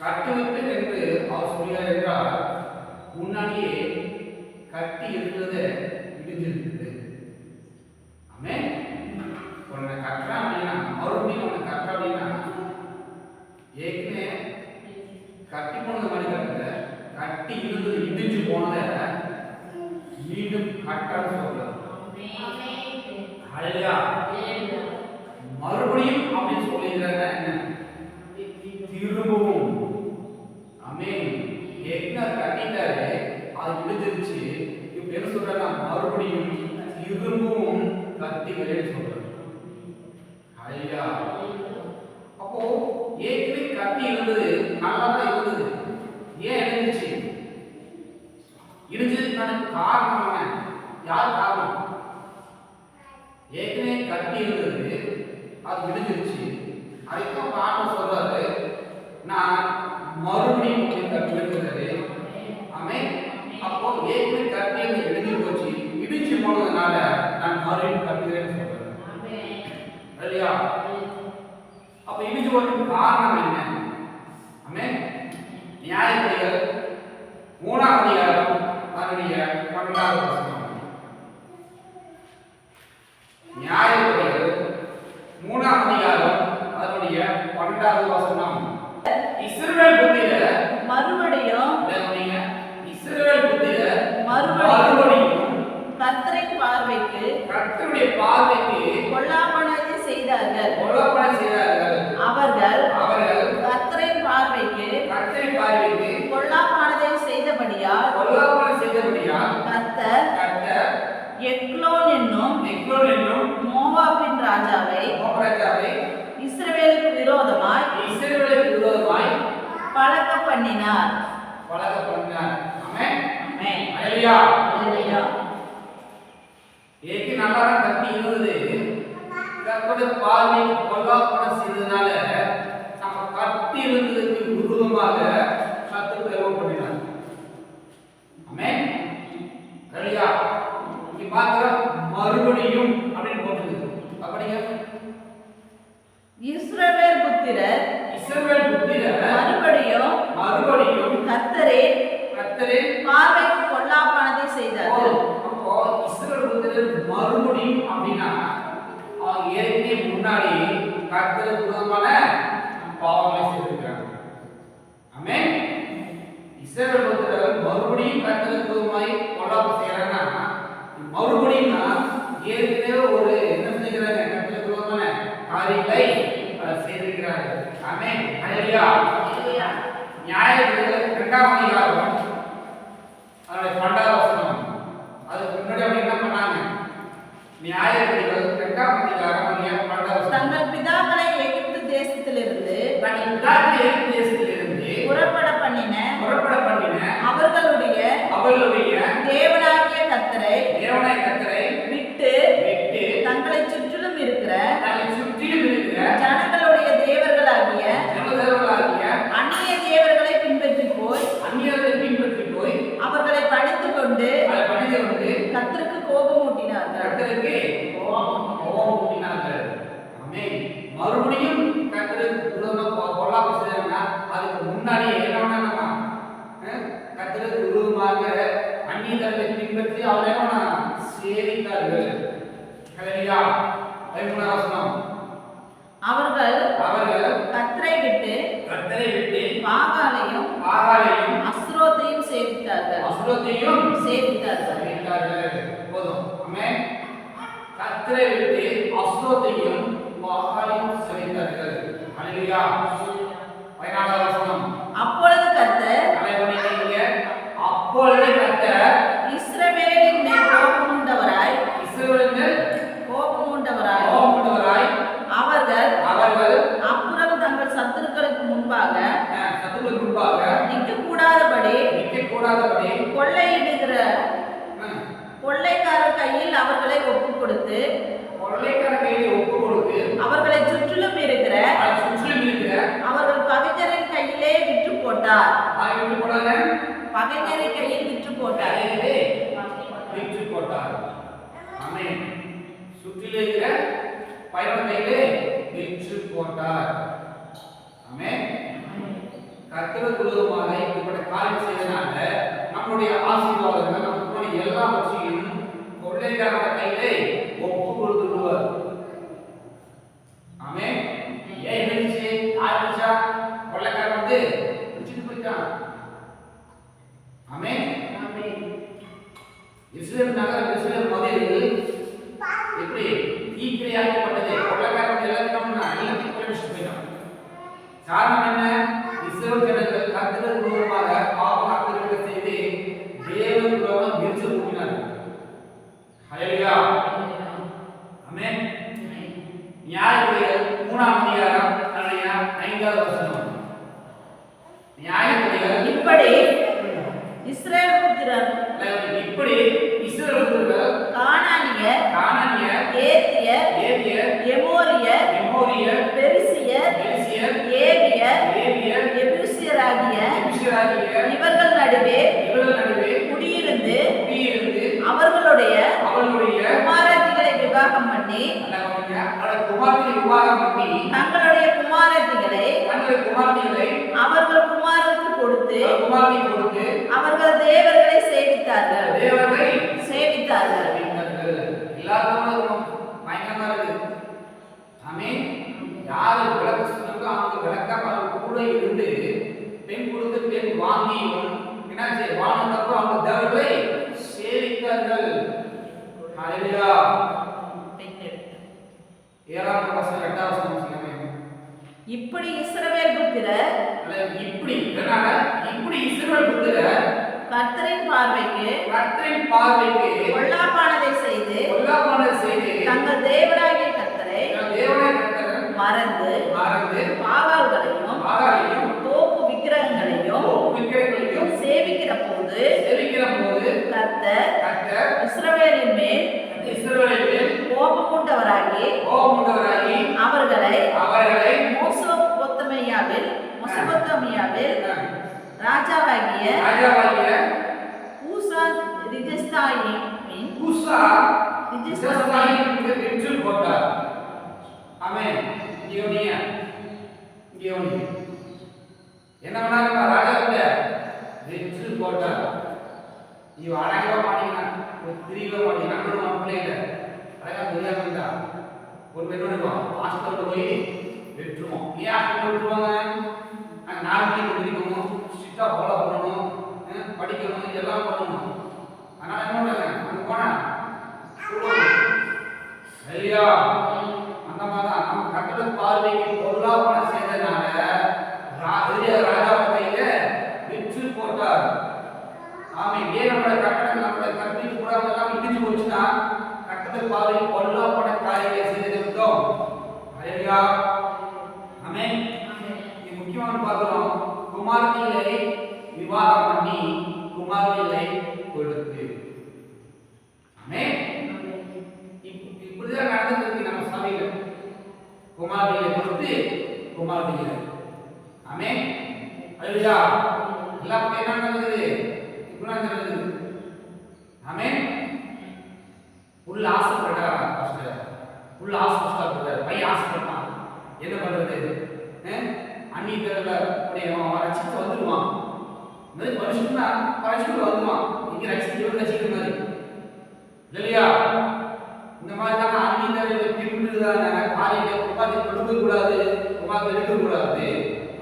கட்டுவிப்பேன் என்று அவர் சொல்கிறார் என்றால் முன்னாடியே கட்டி இருக்கிறது இடிஞ்சிருக்குது ஆமென். உன்னை கட்டுறேன் அப்படின்னா மறுபடியும் உன்னை அப்படின்னா ஏற்கனவே கட்டி போனது மாதிரி கட்டுல கட்டி இருந்தது இடிஞ்சு போனதை மீண்டும் கட்டன்னு சொல்றாரு. மறுபடியும் அப்படின்னு சொல்லிக்கிறாங்க என்ன திரும்பவும் ஆமென் ஏற்கனவே கட்டிட்டாரு அது விழுந்துருச்சு இப்ப என்ன சொல்றாங்க மறுபடியும் திரும்பவும் கத்திகளே சொல்றாங்க. அப்போ ஏற்கனவே கட்டி இருந்தது நல்லா தான் இருந்தது. ஏன் இடிஞ்சிச்சு இடிஞ்சதுக்கான காரணம் என்ன? யார் காரணம்? ஏற்கனவே கட்டி இருந்தது அது இடிஞ்சிருச்சு. அதுக்கும் காரணம் சொல்றாரு நான் மறுபடியும் கத்தி இருக்கிறது அமை அப்போ ஏற்கனவே இடிஞ்சு போனதுனால நான் மறுபடியும் கட்டுகிறேன்னு சொல்றேன். இல்லையா? அப்ப இடிஞ்சு காரணம் என்ன? ஆமே நியாயப்படிகள் மூணாம் அதிகாரம் அதனுடைய பன்னெண்டாவது வசனம். நியாயப்படிகள் மூணாம் அதிகாரம் அதனுடைய பன்னெண்டாவது வசனம். இஸ்ரவேல் புத்திர மறுபடியும். இஸ்ரவேல் புத்திர மறுபடியும் மறுபடியும் கர்த்தரின் பார்வைக்கு கர்த்தருடைய பார்வைக்கு பொல்லாப்பனதை செய்தார்கள் கொல்லப்பட செய்தார்கள் அவர்கள் அவர்கள் கர்த்தரின் பார்வைக்கு கர்த்தரை பார்வைக்கு பொல்லாப்பானதை செய்தபடியால் கொல்லப்பட செய்தபடியால் கர்த்தர் கர்த்தர் எக்லோன் என்னும் எக்ரோன் என்னும் மோவாபின் ராஜாவை மோகராஜாவை இஸ்ரவேலுக்கு விரோதமாய் இஸ்ரவேலுக்கு விரோதமாய் பழக்க பண்ணினார். வழக்க பண்ணினார். ஆமென். ஆமென். ஹalleluya அல்லேலூயா. ஏக்கு நல்லா தான் கத்தி இருந்தது. கர்த்தருடைய பார்வைக்கு கொல்லாப்படம் செய்ததுனால நம்ம கத்தி இருந்ததுக்கு விரோதமாக சத்து பிரயோகம் பண்ணினார் ஆமென். ஹalleluya இங்க பார்க்கிறோம் மறுபடியும் அப்படின்னு போட்டுருக்கு. அப்படிங்க. இஸ்ரவேல் புத்திரர் இஸ்ரவேல் புத்திரர் மறுபடியும் மறுபடியும் கர்த்தரே கர்த்தரே பார்வைக்கு பொல்லாப்பானதை செய்தார்கள் அப்போ இஸ்ரவேல் புத்திரர் மறுபடியும் அப்படின்னா அவங்க ஏற்கனவே முன்னாடி கர்த்தருக்கு விரோதமான பாவங்களை செய்திருக்கிறாங்க ஆமென். இஸ்ரவேல் புத்திரர் மறுபடியும் கர்த்தருக்கு விரோதமாய் பொல்லாப்பு செய்யறாங்கன்னா மறுபடியும்னா ஏற்கனவே ஒரு என்ன செய்கிறாங்க கர்த்தருக்கு விரோதமான காரியங்களை அஹ், செய்திருக்கிறார்கள் ஆமென் ஹalleluya அல்லேலூயா. நியாயத்தில் இரண்டாம் அதிகாரம் அதனுடைய பன்னெண்டாவது வசனம் அதுக்கு முன்னாடி அவங்க என்ன பண்ணாங்க நியாயப்படிகள் இரண்டாம் அதிகாரம் அதனுடைய பன்னெண்டாவது வசனம் தங்கள் பிதாக்களை எகிப்து தேசத்திலிருந்து தன் பிதாக்களை எகிப்து தேசத்திலிருந்து புறப்பட பண்ணின புறப்பட பண்ணின அவர்களுடைய அவர்களுடைய தேவனாகிய கர்த்தரை தேவனாய கர்த்தரை விட்டு விட்டு தங்களை சுற்றிலும் இருக்கிற தன்னை சுற்றிலும் இருக்கிற ஜனங்களுடைய தேவர்களாகிய ஜனதேவர்களாகிய அந்நிய தேவர்களை பின்பற்றி போய் அந்நியர்களை பின்பற்றி போய் அவர்களை பணித்து கொண்டு அதை பண்ணிதை வந்து கர்த்தருக்கு கோபம் ஊட்டினார்கள் கர்த்தருக்கு கோபம் ஊட்டினார்கள் ஆமென் மறுபடியும் கர்த்தருக்கு விரோதமா பொ- பொல்லாப்பு செய்றாங்கன்னா அதுக்கு முன்னாடியே என்ன கர்த்தருக்கு விரோதமாக அந்நியர்களை பின்பற்றி அவரை? சேவித்தார்கள். வசனம். அவர்கள் அவர்கள் கர்த்தரை விட்டு கர்த்தரை விட்டு பாகாலையும் ஆகாரையும் அஸ்ரோத்தையும் சேவித்தார்கள். அசுரத்தையும் சேவித்தார்கள். செய்தார்கள் போதும். கர்த்தரை விட்டு அசுரத்தையும் பாகாலையும் செய்தார்கள் ஹalleluya பதினாலாவது வசனம் அப்பொழுது கர்த்தர் தலைவனிங்க அப்பொழுது கர்த்தர் இஸ்ரவேலின் மேல் கோபம் உண்டவராய் இஸ்ரவேலின் கோபம் உண்டவராய் கோபமுள்ளவராய் அவர்கள் அவர்கள் அப்புறம் தங்கள் சத்துருக்களுக்கு முன்பாக அஹ், சத்துருவுக்கு முன்பாக நிற்க கூடாதபடி நிற்க கூடாதபடி கொள்ளையிடுகிற கையில் அவர்களை ஒப்புக் கொடுத்து கொள்ளைக்கார கையில ஒப்பு கொடுத்து அவர்களை சுற்றிலும் இருக்கிற அது சுற்றிலும் இருக்கிற அவர்கள் பகைஞரின் கையிலே விற்று போட்டார் அதை விட்டு போடாத பகைஞரின் கையில் விற்று போட்டார் விற்று போட்டார் ஆமென். சுற்றிலே இருக்கிற பயண கையிலே விற்று போட்டார் ஆமென். கர்த்தருக்கு விரோதமாக இப்படிப்பட்ட காரியம் செய்தனால நம்முடைய ஆசீர்வாதங்கள் நமக்கு எல்லாவற்றையும் கொள்ளைக்காரன கையிலே ஒப்பு கொடுத்துடுவார் ஆமென் ஏன் இருந்துச்சு யார் பிடிச்சா கொள்ளைக்காரன் வந்து பிடிச்சிட்டு போயிட்டான் ஆமென் இஸ்ரேல் நகரம் இஸ்ரேல் மதில் எப்படி தீக்கிரையாக்கப்பட்டது கொள்ளைக்காரன் எல்லாத்தையும் எல்லாத்தையும் குறைச்சிட்டு போயிட்டான் காரணம் என்ன இஸ்ரேல் ஜனங்கள் கர்த்தருக்கு விரோதமாக பாவம் அக்கிரமங்கள் செய்து தேவன் விரோதம் எரிச்சல் கூட்டினார்கள் ஹalleluya ஆமென் நியாயப்படிகள் மூணாம் அதிகாரம் அல்லையா ஐந்தாவது வசனம் நியாயப்படிகள் இப்படி இஸ்ரேல் புத்திரர் அல்லது இப்படி இஸ்ரேல் புத்திரர்கள் கானானியர் கானானியர் ஏத்தியர் ஏவியர் எமோரியர் எமோரியர் பெரிசியர் பெலிசியர் ஏவியர் ஏவியர் எபூசியராகிய எபிசியராகிய இவர்கள் நடுவே இவர்கள் நடுவே குடியிருந்து குடியிருந்து அவர்களுடைய அவர்களுடைய குமாரத்திகளை விவாகம் பண்ணி அவருடைய குமாரத்தை விவாகம் பண்ணி தங்களுடைய குமாரத்திகளை தங்களுடைய குமாரத்திகளை அவர்கள் குமாரருக்கு கொடுத்து அவர்கள் தேவர்களை சேவித்தார்கள். தேவனை சேவித்தார்கள். இருக்கும் பயங்கரமா இருக்கு. ஆமென். யாரு விளக்க சொன்னாங்களோ அவங்க விளக்காம கூட இருந்து பெண் கொடுத்து பெண் வாங்கி என்னாச்சு வாங்கினப்போ அவங்க தேவர்களை சேவித்தார்கள். ஹalleluya. ஏழாம் வசனம் எட்டாம் வசனம் இப்படி இஸ்ரவேல் புத்திரர் இப்படி இதனால இப்படி இஸ்ரவேல் புத்திரர் கர்த்தரின் பார்வைக்கு கர்த்தரின் பார்வைக்கு பொல்லாப்பானதை செய்து பொல்லாப்பானதை செய்து தங்கள் தேவனாகிய கர்த்தரை தங்கள் தேவனை கர்த்தர் மறந்து மறந்து பாகால்களையும் ஆகாரையும் தோப்பு விக்கிரகங்களையும் விக்கிரகங்களையும் சேவிக்கிற போது சேவிக்கிற போது கர்த்தர் கர்த்தர் இஸ்ரவேலின் மேல் இஸ்ரவேலின் மேல் கோபம் கொண்டவராகி கோபமுண்டவராகி அவர்களை அவர்களை மோசொப்பொத்தமையாவில் மொசபொத்தமையாவில் ராஜாவாகிய ராஜாவாகிய ஊசா ரிஜஸ்தாயின் ஊசா ரிஜஸ்தாயின் வெற்றி போட்டார். ஆமென். இவனிய இவனி என்ன பண்ணாருப்பா ராஜா கிட்ட வெற்றி போட்டார். இவ அழகா மாட்டீங்கன்னா ஒரு திரியில நம்மளோட மாப்பிள்ளை இல்லை அழகா தெரியாம இருந்தா. ஒரு பெண் இருக்கும் ஹாஸ்பிட்டல் போய் வெட்டுருவோம் ஏன் ஹாஸ்பிட்டல் விட்டுருவாங்க நாங்கள் நாலு மணிக்கு எந்திரிக்கணும் ஸ்ட்ரிக்டாக ஃபாலோ பண்ணணும் படிக்கணும் இதெல்லாம் பண்ணணும். அதனால் என்ன பண்ணுறாங்க அங்கே போனேன் சரியா அந்த மாதிரி தான் நம்ம கட்டட பார்வைக்கு பொருளாக பணம் செய்ததுனால பெரிய ராஜா கையில் விற்று போட்டார். ஆமை ஏன் நம்மளோட கட்டடங்கள் நம்மளோட கட்டிட்டு கூட எல்லாம் இடிஞ்சு போச்சுன்னா கட்டட பார்வை பொருளாதார காரியங்களை செய்திருந்தோம் சரியா முக்கியமான பார்க்கிறோம் குமார்த்திகளை விவாதம் பண்ணி குமார்த்திகளை கொடுத்து. இப்படிதான் நடந்துருக்கு நம்ம சபையில குமாரதிகளை கொடுத்து குமாரதிகளை ஆமே அழுதா எல்லா பக்கம் என்ன நடந்தது இப்படிதான் நடந்தது ஆமே உள்ள ஆசைப்பட்டா உள்ள ஆசைப்பட்டார் பையன் ஆசைப்பட்டான். என்ன பண்றது? அப்படியே அவன் ரசிச்சு வந்துடுவான் மாதிரி மனுஷன்னா ரசிச்சு வந்துடுவான் இங்க ரசிச்சு இவங்க ரசிக்கிற மாதிரி. இல்லையா? இந்த மாதிரி தான் அந்நியர்கள் பின்பற்றுதான காரியங்களை குமாரத்தை கொடுக்க கூடாது குமாரத்தை எடுக்க கூடாது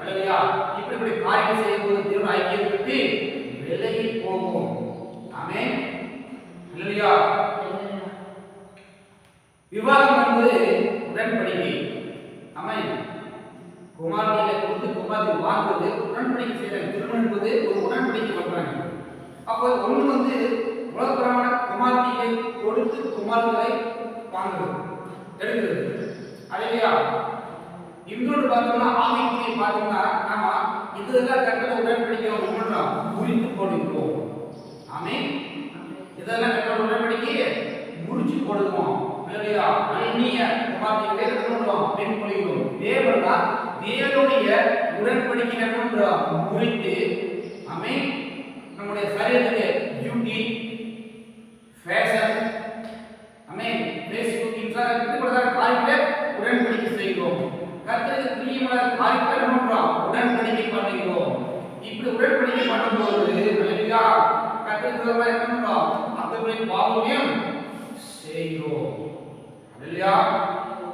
இல்லையா இப்படி இப்படி காரியம் செய்யும்போது தேவன் ஐக்கியம் விட்டு விலகி போகும். ஆமே இல்லையா? விவாகம் என்பது உடன்படிக்கை. ஆமே குமாரிகளை கொடுத்து குமாரி வாங்குவது உடன்படிக்கை செய்கிறாங்க திருமணம் என்பது ஒரு உடன்படிக்கை பண்ணுறாங்க அப்போ ஒன்று வந்து உலகபுரமான குமாரிகளை கொடுத்து குமாரிகளை வாங்குறது எடுக்கிறது. அதையா இன்னொன்று பார்த்தோம்னா ஆவிக்குரிய பார்த்தோம்னா நாம இதெல்லாம் கட்டளை உடன்படிக்கை ஒன்றாம் புரிந்து கொடுக்கிறோம் ஆமே இதெல்லாம் கட்டளை உடன்படிக்கையை முடிச்சு கொடுக்குவோம் இல்லையா? அந்நிய குமாரிகளை என்ன பண்ணுவோம் பெண் புரியும் தேவன் தான் தேவனுடைய உடன்படிக்கை குறித்து அமை நம்முடைய சரீரத்துக்கு பியூட்டி ஃபேஷன் அமை ஃபேஸ்புக் இன்ஸ்டாகிராம் இப்படிதான் காரியங்களை உடன்படிக்கை செய்கிறோம். கத்திரக்கு பிரியமான காரியங்களை என்ன பண்ணுறோம் உடன்படிக்கை பண்ணுகிறோம். இப்படி உடன்படிக்கை பண்ணும்போது இல்லையா கத்திரக்கு என்ன பண்ணுறோம் அத்தனை பாவமையும் செய்கிறோம். இல்லையா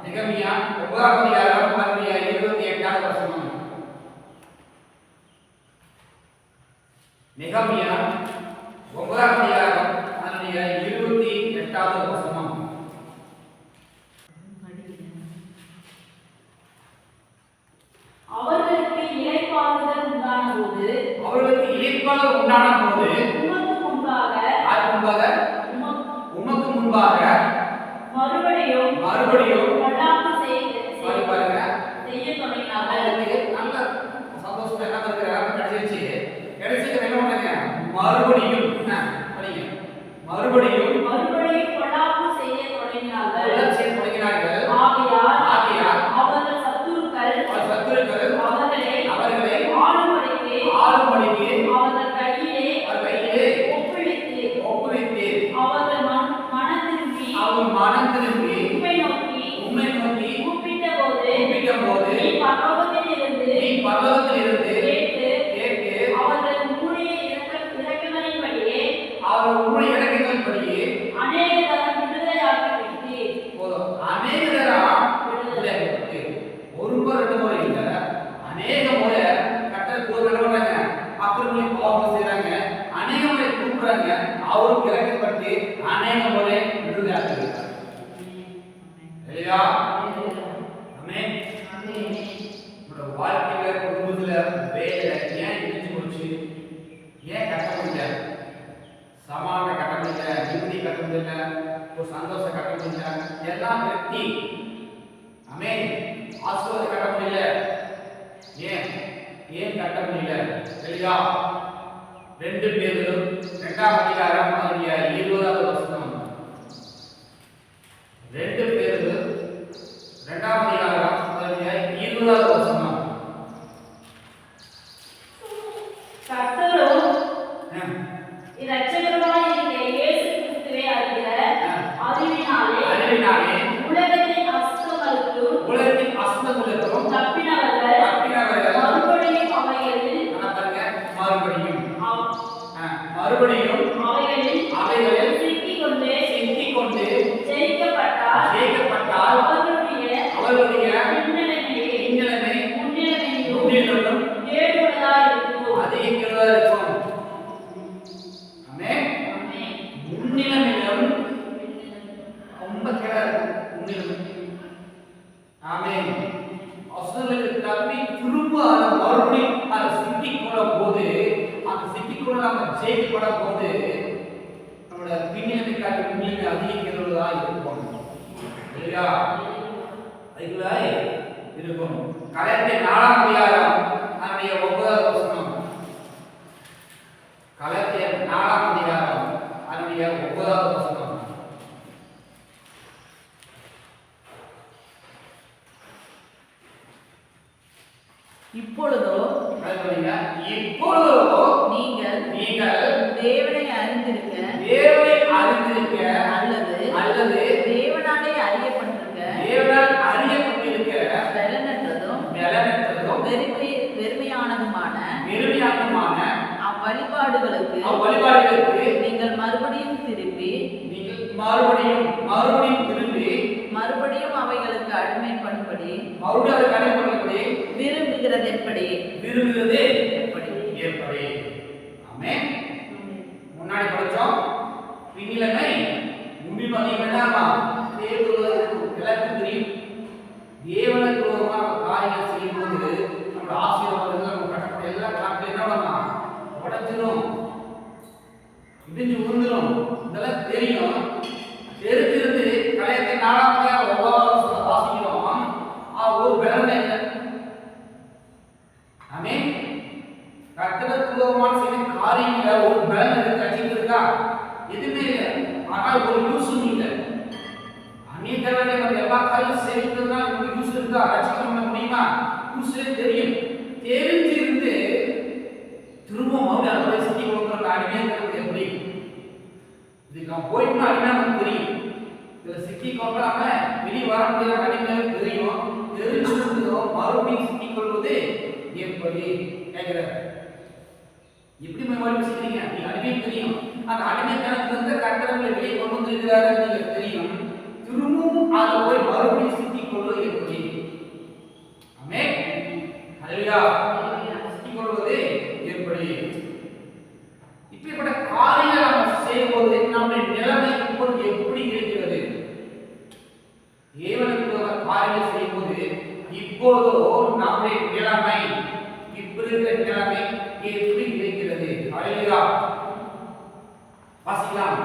நிகமியா ஒன்பதாம் அதிகாரம் அதனுடைய இருபத்தி எட்டாவது வசனம். நிகமியா ஒன்பதாம் அதிகாரம் ரெண்டு பேர்கள் ரெண்டாம் அதிகாரம் இருபதாவது வருஷமா விதிக்கிறதா இருக்கும் இல்லையா அதுக்குள்ள இருக்கும் கலைஞர் நாலாம் அதிகாரம் நம்முடைய ஒன்பதாவது வசனம் கலைஞர் நாலாம் அதிகாரம் அதனுடைய ஒன்பதாவது வசனம் இப்பொழுதோ இப்பொழுதோ வழிபாடுகளுக்கு வழிபாடுகளுக்கு நீங்கள் மறுபடியும் திரும்பி நீங்கள் மறுபடியும் மறுபடியும் திரும்பி மறுபடியும் அவைகளுக்கு அடிமைப்படும்படி மறுபடியும் அடிமைப்படும்படி விரும்புகிறது எப்படி விரும்புகிறது. மறுபடியும் கொள்வது எப்படி கேட்கிறார் எப்படி மறுபடியும் சிக்கிறீங்க நீ அடிமை தெரியும். அந்த அடிமை கணக்கு வெளியே கொண்டு வந்திருக்கிறாரு தெரியும். திரும்பவும் அதை போய் மறுபடியும் சிக்கிக் கொள்வது எப்படி ஆமே ஹalleluya சிக்கிக் கொள்வது எப்படி இப்படிப்பட்ட காரியங்களை நம்ம செய்யும்போது நம்முடைய நிலைமை இப்போது எப்படி இருக்கிறது? தேவனுக்கு ஒரு செய்யும்போது இப்போதோ நம்முடைய நிலைமை இப்படி இருக்கிற நிலைமை எப்படி இருக்கிறது? அழகா வாசிக்கலாம்.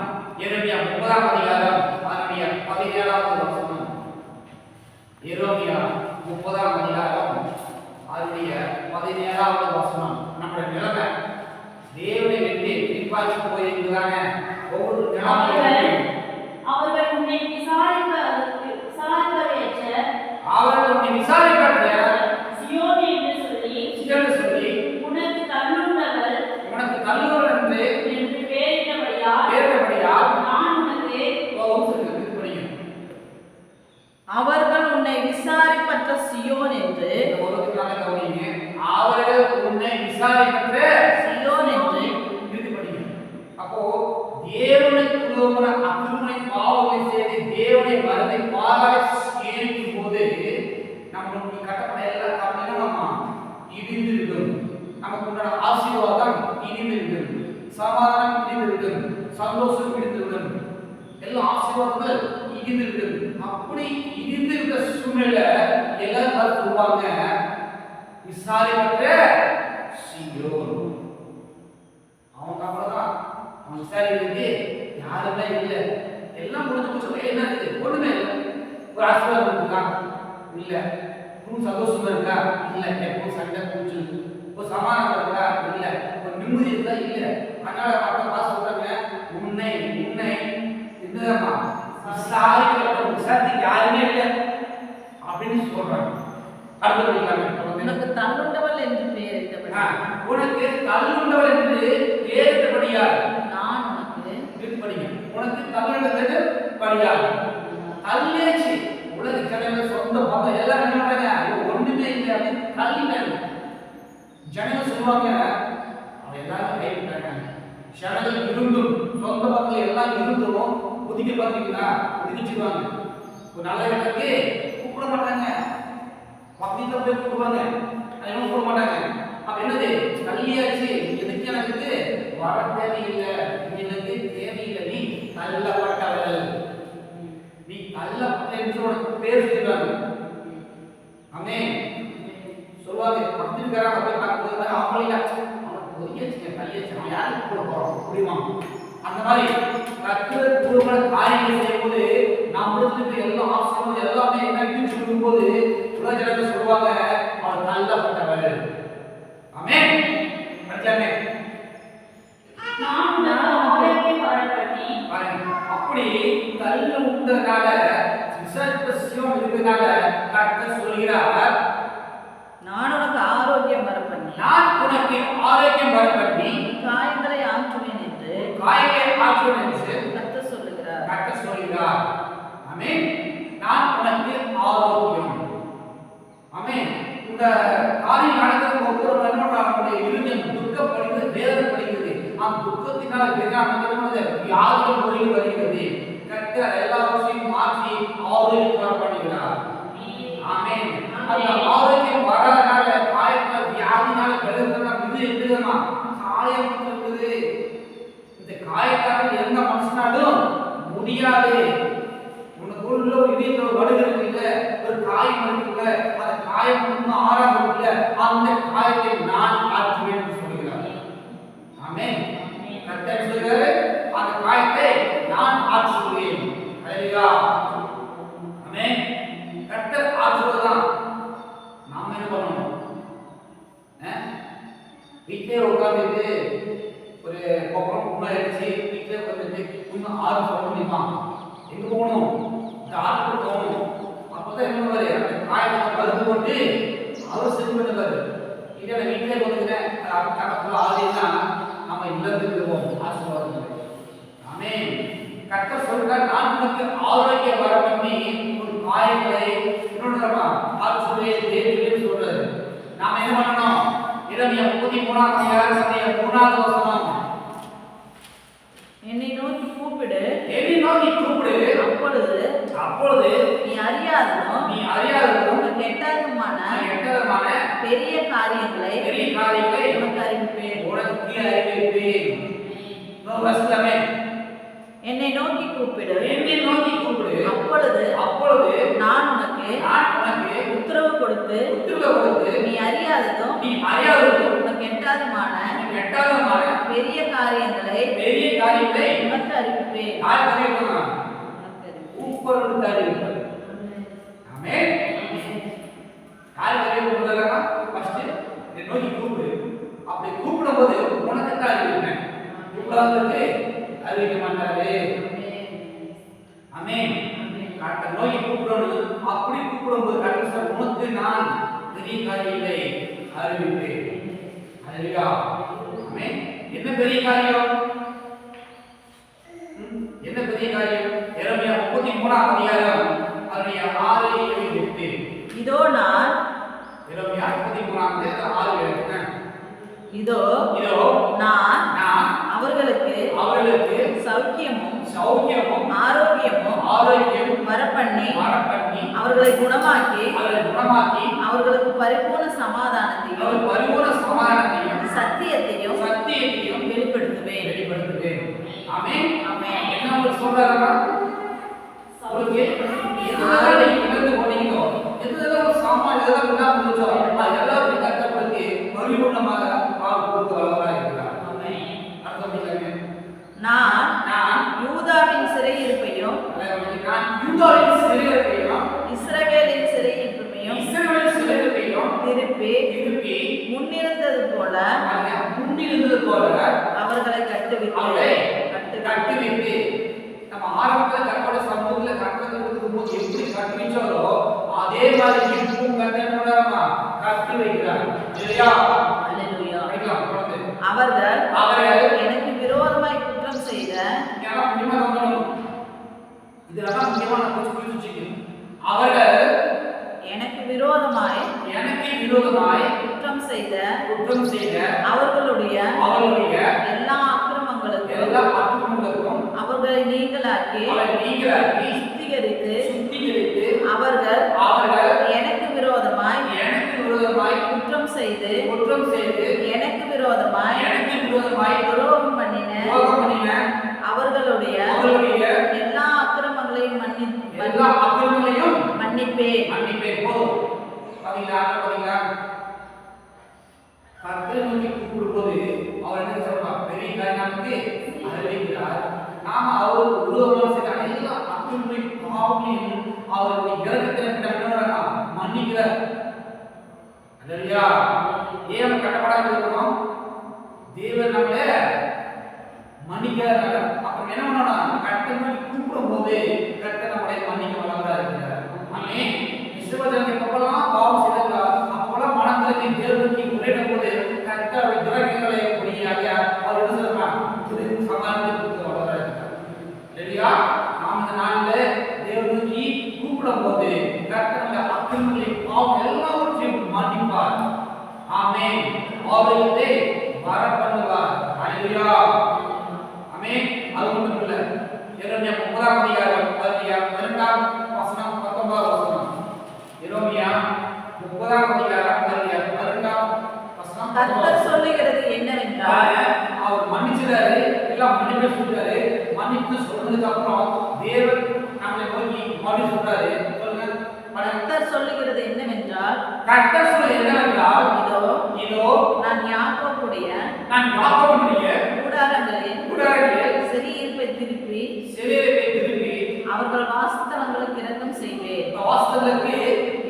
எரேமியா முப்பதாம் அதிகாரம் அதனுடைய பதினேழாவது வசனம். எரோமியா முப்பதாம் அதிகாரம் அதனுடைய பதினேழாவது வசனம். நம்முடைய நிலைமை. தேவனை விட்டு பின்பாக்கி போயிருக்கிறாங்க ஒவ்வொரு நிலைமையும் அவர்கள் உன்னை விசாரிக்க விசாரிப்பதையற்ற அவர்கள் உன்னை விசாரிப்பாங்க சியோன் என்று சொல்லி சிலர் சொல்லி உனக்கு தள்ளுண்டவள் உனக்கு நல்லவர் என்று என்று பெயரிட்டபடியால் பேரபடியால் நான் உனக்கு கோபம் செலுத்தி படியும் அவர்கள் உன்னை விசாரிப்பற்ற சியோன் என்று இந்த உலகத்துக்கான கவனிங்க அவர்கள் உன்னை விசாரிக்கின்ற சியோன் என்று இறுதி படிங்க அப்போ தேவனுக்குள்ள அக்கிரமனை பாவங்களை செய்து தேவனை மறந்து பாராக சேமிக்கும் போது நம்மளுக்கு கட்டப்பட எல்லா கட்டணமா இடிந்து விடும் நமக்கு உண்டான ஆசீர்வாதம் இடிந்து விடும் சமாதானம் இடிந்து விடும் சந்தோஷம் இடிந்து விடும் எல்லா ஆசீர்வாதங்கள் இடிந்து விடும் அப்படி இடிந்து விட்ட சூழ்நிலை எல்லாரும் பார்த்து சொல்லுவாங்க விசாரிப்பற்ற சியோன் அவன் அவ்வளவுதான் அவன் விசாரிக்கிறது யாருமே இல்லை. எல்லாம் முடிஞ்சு போச்சு. என்ன இருக்குது? ஒண்ணுமே இல்லை. ஒரு ஆசீர்வாதம் இருக்கா? இல்ல. இன்னும் சந்தோஷமா இருக்கா? இல்ல. எப்போ சண்டை பூச்சு ஒரு சமாதானம் இருக்கா? இல்ல. ஒரு நிம்மதி இருக்கா? இல்ல. அதனால மக்கள் பாச சொல்றாங்க உன்னை உன்னை என்னமா விசாரிக்கப்பட்ட விசாரித்து யாருமே இல்லை. அப்படின்னு சொல்றாங்க. உனக்கு தள்ளுண்டவள் என்று ஆ, உனக்கு தள்ளுண்டவள் என்று இது படிங்க உனக்கு தள்ளுண்டது படியா கல்லேச்சு உலக ஜனங்கள் சொந்த மதம் எல்லாம் என்ன பண்றாங்க? ஐயோ, ஒண்ணுமே இல்லை அப்படின்னு தள்ளிட்டாங்க. ஜனங்க சொல்லுவாங்க அவன் எல்லாரும் கைவிட்டாங்க ஜனங்கள் இருந்தும் சொந்த மக்கள் எல்லாம் இருந்தும் ஒதுக்கி பார்த்தீங்கன்னா ஒதுக்கிச்சுவாங்க ஒரு நல்ல இடத்துக்கு கூப்பிட மாட்டாங்க. பக்கத்துல போய் கூப்பிடுவாங்க. அது கூப்பிட மாட்டாங்க. அப்ப என்னது? தள்ளியாச்சு. எதுக்கு எனக்கு வர தேவையில்லை. நீ நீ தள்ளப்பட்ட என்று உனக்கு பேர் சொல்றாங்க ஆமே சொல்லுவாங்க போய் பார்க்கும்போது அவங்கள அவனுக்கு தள்ளியாச்சு அவன் யாருக்கு கூட போறோம் அந்த மாதிரி கர்த்தர் குருவன காரியங்கள் செய்யும்போது நம்மளுக்கு இருக்க எல்லா எல்லாமே என்ன சொல்லும்போது சொல்லுவாங்க அவன் தள்ளப்பட்டவர் அமே படிச்சாமே. நான் தள்ள உண்டனால விசர்ப்பசியம் இருக்கிறதுனால கர்த்தர் சொல்கிறார் நான் உனக்கு ஆரோக்கியம் வர பண்ணி நான் உனக்கு ஆரோக்கியம் வர பண்ணி காயங்களை ஆற்றுவேன் என்று காயங்களை ஆற்றுவேன் என்று கர்த்தர் சொல்லுகிறார். கர்த்தர் சொல்கிறார். ஆமென். நான் உனக்கு ஆரோக்கியம். ஆமென். இந்த காரியம் நடக்கிற ஒவ்வொரு அவனுடைய இருதயம் துக்கப்படுகிறது வேதனைப்படுகிறது. அந்த துக்கத்தினால் வேதனை வியாதிகள் முறையில் வருகிறது. இருக்கிற எல்லாவற்றையும் மாற்றி ஆரோக்கியம் பண்ணுகிறார் ஆமென். அந்த ஆரோக்கியம் வராதனால காயத்தால் வியாதினால பெருகிறதுனா இது எப்படிமா காயம் இருக்குது. இந்த காயத்தால் எந்த மனுஷனாலும் முடியாது. உனக்குள்ள ஒரு இதயத்துல ஒரு வடுகிறது இல்ல ஒரு காயம் இருக்குல்ல அந்த காயம் இன்னும் ஆறாம் இருக்குல்ல அந்த காயத்தை நான் ஆற்றுவேன் என்று சொல்கிறார். ஆமே கர்த்தர் சொல்கிறாரு அந்த காயத்தை நான் ஆற்றுவேன். கர்த்தர் ஆற்றுவதுதான் நாம என்ன பண்ணணும்? வீட்டிலே உட்காந்துட்டு ஒரு கொப்பரம் புண்ணா அடிச்சு வீட்டிலே உட்காந்துட்டு இன்னும் ஆறு போக முடியுமா? எங்க போகணும்? இந்த டாக்டர் போகணும். அப்பதான் என்ன பண்ணுவாரு? அந்த காயத்தை மருந்து கொண்டு அவர் சரி பண்ணுவாரு இல்லை நான் வீட்டிலே கொடுக்குறேன் டாக்டர் ஆகுதுன்னா நம்ம இல்லத்துக்கு போவோம். ஆசீர்வாதம் ஆமே கத்த சொல்றார் நான் உனக்கு ஆரோக்கியம் வர பண்ணி உன் காயங்களை இன்னொன்றுமா ஆற்றுவே தேவையில்லை சொல்றாரு. நாம என்ன பண்ணணும்? இரவிய முப்பத்தி மூணாம் அதிகாரம் மூணாவது வசனம். என்னை நோக்கி கூப்பிடு. எதை நோக்கி கூப்பிடு. அப்பொழுது அப்பொழுது நீ அறியாததும் நீ அறியாததும் உனக்கு எட்டாததுமான நான் எட்டதமான பெரிய காரியங்களை பெரிய காரியங்களை உனக்கு அறிவிப்பேன். உனக்கு அறிவிப்பேன். வசனமே என்னை நோக்கி கூப்பிடு. என்னை நோக்கி கூப்பிடு. அப்பொழுது அப்பொழுது நான் உனக்கு நான் உனக்கு உத்தரவு கொடுத்து உத்தரவு கொடுத்து நீ அறியாததும் நீ அறியாததும் உனக்கு எட்டாததுமான உனக்கு எட்டாததுமான பெரிய காரியங்களை பெரிய காரியங்களை உனக்கு அறிவிப்பேன். யார் அறிவிப்பேன். கூப்பிடுறது அறிவிப்பது ஆமென். யார் அறிவிப்பு முதல்ல ஃபர்ஸ்ட் என்னை நோக்கி கூப்பிடு. அப்படி கூப்பிடும்போது உனக்கு தான் அறிவிப்பேன்? கூப்பிடாததுக்கு அறிவிக்க மாட்டாரு ஆமென். கட்ட நோக்கி கூப்பிடணும் அப்படி கூப்பிடும்போது கட்ட சார் உனக்கு நான் பெரிய காரியங்களை அறிவிப்பேன். அல்லேலூயா ஆமென். என்ன பெரிய காரியம்? என்ன பெரிய காரியம்? எரமியா முப்பத்தி மூணாம் அதிகாரம் அதனுடைய ஆறு ஏழு எட்டு இதோ நான் எரமியா முப்பத்தி மூணாம் ஆறு ஏழு. இதோ இதோ நான் நான் அவர்களுக்கு அவர்களுக்கு சௌக்கியமும் சௌக்கியமும் ஆரோக்கியமும் ஆரோக்கியம் வரப்பண்ணி வரப்பண்ணி அவர்களை குணமாக்கி அவர்களை குணமாக்கி அவர்களுக்கு பரிபூர்ண சமாதானத்தையும் அவர் பரிபூர்ண சமாதானத்தையும் சத்தியத்தையும் சத்தியத்தையும் வெளிப்படுத்துவேன். வெளிப்படுத்துவேன். ஆமென். ஆமென். என்ன உங்களுக்கு சொல்றாருன்னா எதெல்லாம் நீங்க இழந்து போனீங்களோ எதெல்லாம் ஒரு சாமான் எதெல்லாம் விடாம போச்சோ அது எல்லாத்தையும் கட்டப்படுத்தி பரிபூர்ணமாக அவர் கொடுத்து வல்லவராக இருக்கிறார் ஆமென். அர்த்தம் புரியுதாங்க? நான் நான் யூதாவின் சிறையிருப்பையும் நான் யூதாவின் சிறையிருப்பையும் இஸ்ரவேலின் சிறையிருப்பையும் இஸ்ரவேல் சிறையிருப்பையும் திருப்பி திருப்பி முன்னிருந்தது போல முன்னிருந்தது போல அவர்களை கட்டுவித்து அவரை கட்டு கட்டி வைத்து நம்ம ஆரம்பத்துல கர்த்தரோட சமூகத்துல கட்டத்தை கொடுக்கும் போது எப்படி கட்டி வச்சாரோ அதே மாதிரி இப்பவும் கட்டணும்னா கட்டி வைக்கிறார். இல்லையா? அவர்கள் அவர்கள் எனக்கு விரோதமாய் குற்றம் செய்த இதெல்லாம் முக்கியமா கவனிக்கணும் முக்கியமா நான் கொஞ்சம் புரிஞ்சு வச்சுக்கணும். அவர்கள் எனக்கு விரோதமாய் எனக்கு விரோதமாய் குற்றம் செய்த குற்றம் செய்த அவர்களுடைய அவர்களுடைய எல்லா அக்கிரமங்களுக்கும் எல்லா அக்கிரமங்களுக்கும் அவர்களை நீங்களாக்கி நீங்களாக்கி சுத்திகரித்து சுத்திகரித்து அவர்கள் அவர்கள் எனக்கு விரோதமாய் எனக்கு விரோதமாய் குற்றம் செய்து குற்றம் செய்து எனக்கு விரோதமாய் எனக்கு விரோதமாய் துரோகம் பண்ணின துரோகம் பண்ணின அவர்களுடைய அவர்களுடைய எல்லா அக்கிரமங்களையும் மன்னிப்பேன் மன்னிப்பேன் போதும் பாத்தீங்களா பாத்தீங்களா கர்த்தரை நோக்கி கூப்பிடும்போது அவர் என்ன சொல்றார் பெரிய காரியம் நமக்கு அறிவிக்கிறார் நாம அவருக்கு உருவமான செய்த எல்லா அக்கிரமங்களையும் பாவங்களையும் அவருடைய இறக்கத்தின் என்ன மன்னிக்கிறார் அல்லையா ஏன் நம்ம கட்டப்படாம இருக்கணும் தேவன் நம்மள மன்னிக்கிறார் அப்புறம் என்ன பண்ணணும் கட்டணம் கூப்பிடும் போது கட்ட நம்மளை மன்னிக்க வல்லவரா இருக்கிறார் ஆமே விசுவஜனத்தை அப்பெல்லாம் பாவம் செய்தாங்க அப்பெல்லாம் மனதிற்கு தேவனுக்கு உரையிடும் போது கட்ட அவர் கிரகங்களை பொடியாக அவர் என்ன சொல்றாங்க சமாதானத்தை கொடுத்து வல்லவரா இருக்கிறார் சரியா நாம் இந்த நாளில் தேவனுக்கு கூப்பிடும் போது கர்த்தருடைய அக்கிரமங்களை பாவம் எல்லாவற்றையும் மன்னிப்பார் ஆமென் ஆலயத்தை வர பண்ணுவார் ஹalleluya ஆமென் அது மட்டும் இல்ல எரேமியா முப்பதாம் அதிகாரம் அதிகாரம் இரண்டாம் வசனம் பத்தொன்பதாம் வசனம் எரேமியா முப்பதாம் அதிகாரம் அதிகாரம் இரண்டாம் வசனம் கர்த்தர் பத்தொன்பதாம் சொல்லுகிறது என்னவென்றால் பாருங்க, அவர் மன்னிச்சிட்டாரு எல்லாம் மன்னிப்பு சொல்றாரு மன்னிப்பு சொன்னதுக்கு அப்புறம் தேவன் நம்மளை நோக்கி மறுபடியும் சொல்றாரு சொல்லுங்க பாருங்க. கர்த்தர் சொல்லுகிறது என்னவென்றால் கர்த்தர் சொல்ல என்னவென்றால் இதோ இதோ நான் யாக்கோப்புடைய நான் யாக்கோபுடைய கூடாரங்களில் கூடாரங்களில் சிறையிருப்பை திருப்பி சிறையை திருப்பி அவர்கள் வாசஸ்தலங்களுக்கு இரக்கம் செய்வேன். இந்த வாசலுக்கு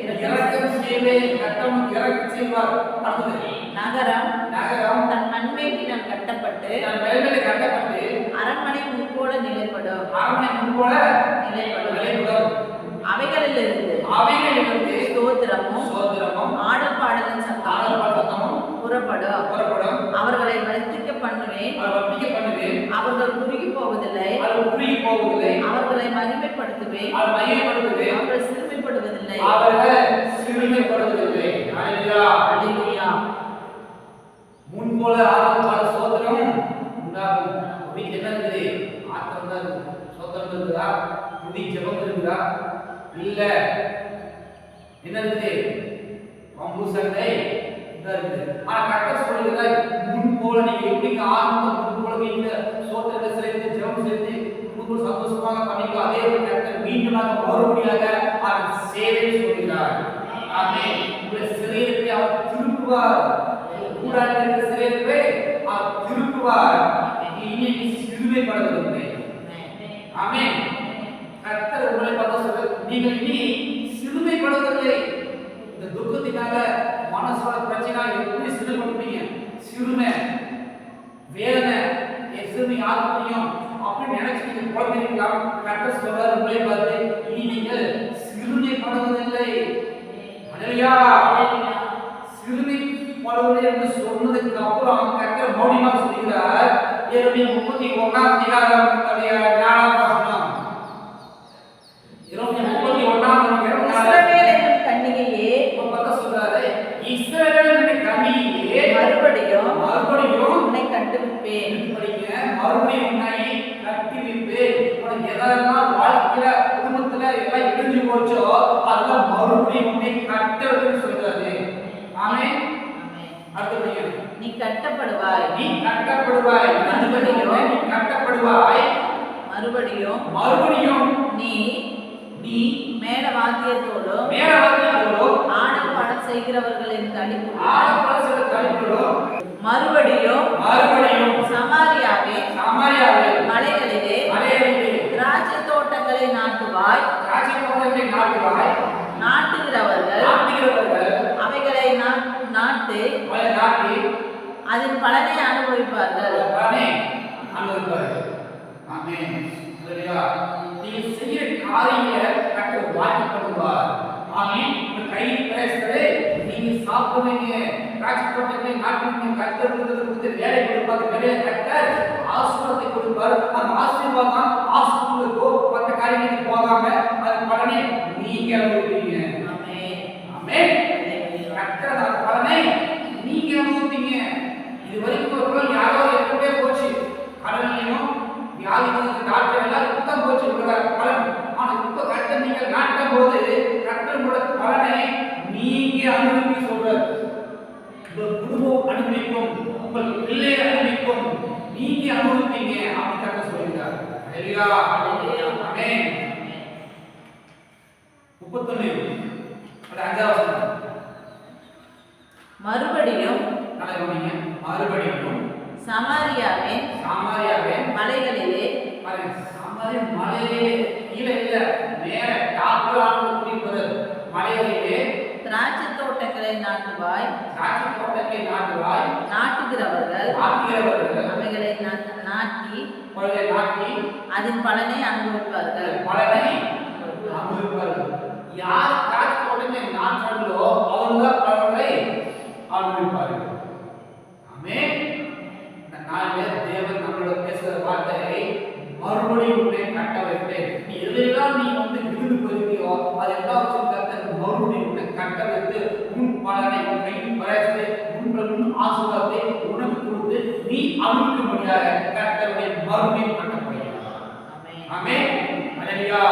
இறக்கம் செய்வேன். செய்வார். அடுத்தது நகரம். நகரம். தன் மண்மேட்டினால் கட்டப்பட்டு தன் கட்டப்பட்டு அரண்மனை முன்போல நிலைப்படும். அரண்மனை முன்போல நிலைப்படும். நிலைப்படும். அவைகளிலிருந்து அவைகளிலிருந்து ஸ்தோத்திரமும் சோதரமும் ஆடல் பாடலின் சத்தமும் ஆடல் சத்தமும் புறப்படும். அவர்களை வர்த்திக்க பண்ணுவேன். அவர்கள் குறுகி போவதில்லை. உருகி போவதில்லை. அவர்களை மகிமைப்படுத்துவேன். அவர் மையப்படுத்துவேன் அவர்கள் சிறுமைப்படுவதில்லை. அவர்கள் சிறுமைப்படுவதில்லை. ஹalleluya அல்லேலூயா முன் போல ஆரம்பமான சோதனம் உண்டாகும். வீட்டுக்கு என்ன இருக்குது? ஆத்திரம் தான் இருக்குது. சோதனம் இருக்குதா? புதி ஜெபம் இருக்குதா? இல்ல. என்ன இருக்குது? வம்பு சண்டை. இருக்குது. ஆனா கரெக்டா சொல்லுகிறார் முன் போல நீங்க எப்படி ஆரம்பம் முன் போல வீட்டுல சோதனத்தை சேர்த்து ஜெபம் சேர்த்து முன் சந்தோஷமாக பண்ணிக்கோ அதே ஒரு மீண்டுமாக மறுபடியாக அவர் சேவை சொல்கிறார். ஆமென் உங்களை சிறையிலே அவர் திருப்புவார். கூடாது இருக்கிற சிறையிலே அவர் திருப்புவார். இனி சிறுமைப்படுவதில்லை கர்த்தர் உங்களை பார்த்து சொல்ற நீங்கள் இனி சிறுமைப்படுவதில்லை. இந்த துக்கத்தினால மனசோட பிரச்சனை எப்படி சிறுமைப்படுவீங்க சிறுமை வேதனை என் சிறுமை யாரு முடியும் அப்படின்னு நினைச்சு நீங்க குழந்தைங்களா கட்ட சொல்றாரு உங்களை பார்த்து இனி நீங்கள் சிறுமைப்படுவதில்லை அலையா சிறுமைப்படுவது என்று சொன்னதுக்கு அப்புறம் கட்ட மௌனியமாக சொல்கிறார் என்னுடைய முப்பத்தி ஒன்றாம் அதிகாரம் ஞானம் வசனம் இருபத்தி முப்பத்தி ஒன்றாம் அதிகாரம் இஸ்ரவேல் என்னும் கன்னிகையே பார்த்தா சொல்றாரு இஸ்ரவேல் என்ற கன்னியே மறுபடியும் மறுபடியும் உன்னை கண்டுபிடிப்பேன் படிங்க மறுபடியும் உன்னை கட்டிவிப்பேன் உனக்கு எதெல்லாம் வாழ்க்கையில குடும்பத்துல எல்லாம் இடிஞ்சு போச்சோ அதெல்லாம் மறுபடியும் உன்னை கட்டணும்னு சொல்றாரு ஆமென் ஆமென். அடுத்தபடியாக நீ கட்டப்படுவாய் நீ கட்டப்படுவாய் மறுபடியும் நீ கட்டப்படுவாய் மறுபடியும் மறுபடியும் நீ நீ மேல வாத்தியத்தோடும் மேல வந்தீங்களோ ஆடல் பாடல் செய்கிறவர்களின் தடிப்பு ஆடப்பட சில கழிப்புகளோ மறுபடியும் மறுபடியும் சமாரியாவே சமாரியாவில் மலைகளிலே மலையிலே திராட்சை தோட்டங்களை நாட்டுவாய் ராஜ்யபவனத்தை நாட்டுவாய் நாட்டுகிறவர்கள் நாட்டுகிறவர்கள் அவைகளை நா- நாட்டு அவளை நாட்டி அதன் பலனை அனுபவிப்பார்கள் பலனை அனுபவிப்பார்கள் ஆமென் சரியா நீங்க செய்யற காரியங்களை வாக்கி பண்ணுவார். ஆமென். உங்க கையில் பேசுறதே நீங்க சாப்பிடுவீங்க. திராட்சை தோட்டத்தை நாட்டுவீங்க கர்த்தர் கொடுத்தது கொடுத்து வேலை கொடுப்பாரு. வேலையை கர்த்தர் ஆசீர்வாதத்தை கொடுப்பார். அந்த ஆசீர்வாதம் மற்ற காரியங்களுக்கு போகாம அது பலனை நீங்க அனுபவிப்பீங்க. ஆமென். ஆமென். கர்த்தர் அந்த பலனை நீங்க அனுபவிப்பீங்க. இது வரைக்கும் ஒரு யாரோ எப்பவே போச்சு. கடன்லையும் வியாதி வந்து டாக்டர் எல்லாம் சுத்தம் போச்சு உங்களோட பலன் ஆனா இப்ப கர்த்தர் நீங்க நாட்டும் போது கர்த்தரோட பலனை நீங்க அனுபவிக்க சொல்றாரு. உங்கள் குடும்பம் அனுபவிக்கும் உங்கள் பிள்ளை அனுபவிக்கும். நீங்க அனுபவிப்பீங்க அப்படின்னு கர்த்தர் சொல்லியிருக்கார். ஹalleluya ஆமென் முப்பத்தொன்னு அஞ்சாவது. மறுபடியும் மறுபடியும் சமாரியாவின் சாமாரியாவே மலைகளிலே பாருங்க சாமாரியா மலையிலே கீழே இல்ல மேல டாப்ல ஆண்டு கூட்டிட்டு மலையிலே திராட்சை தோட்டங்களை நாட்டுவாய். காட்சி தோட்டத்தை நாட்டுவாய். நாட்டுகிறவர்கள் நாட்டுகிறவர்கள் அவைகளை நாட்டி கொள்கை நாட்டி அதன் பலனை அனுபவிப்பார்கள். பலனை அனுபவிப்பார்கள். யார் காட்சி தோட்டத்தை நாட்டாங்களோ அவங்க தான் பலனை அனுபவிப்பார்கள். ஆமென். இந்த நாளிலே தேவன் நம்மளோட பேசுகிற வார்த்தை மறுபடியும் உன்னை கட்ட வைப்பேன். நீ எதையெல்லாம் நீ வந்து விழுந்து போயிருக்கியோ அது எல்லாவற்றும் கத்தருக்கு மறுபடியும் உன்னை கட்ட வைத்து உன் பலனை உன் கையின் பிரயத்தை உன் ஆசீர்வாதத்தை உனக்கு கொடுத்து நீ அவனுக்கு முடியாத கத்தருடைய மறுபடியும் கட்டப்படுகிறார். அமே அலையா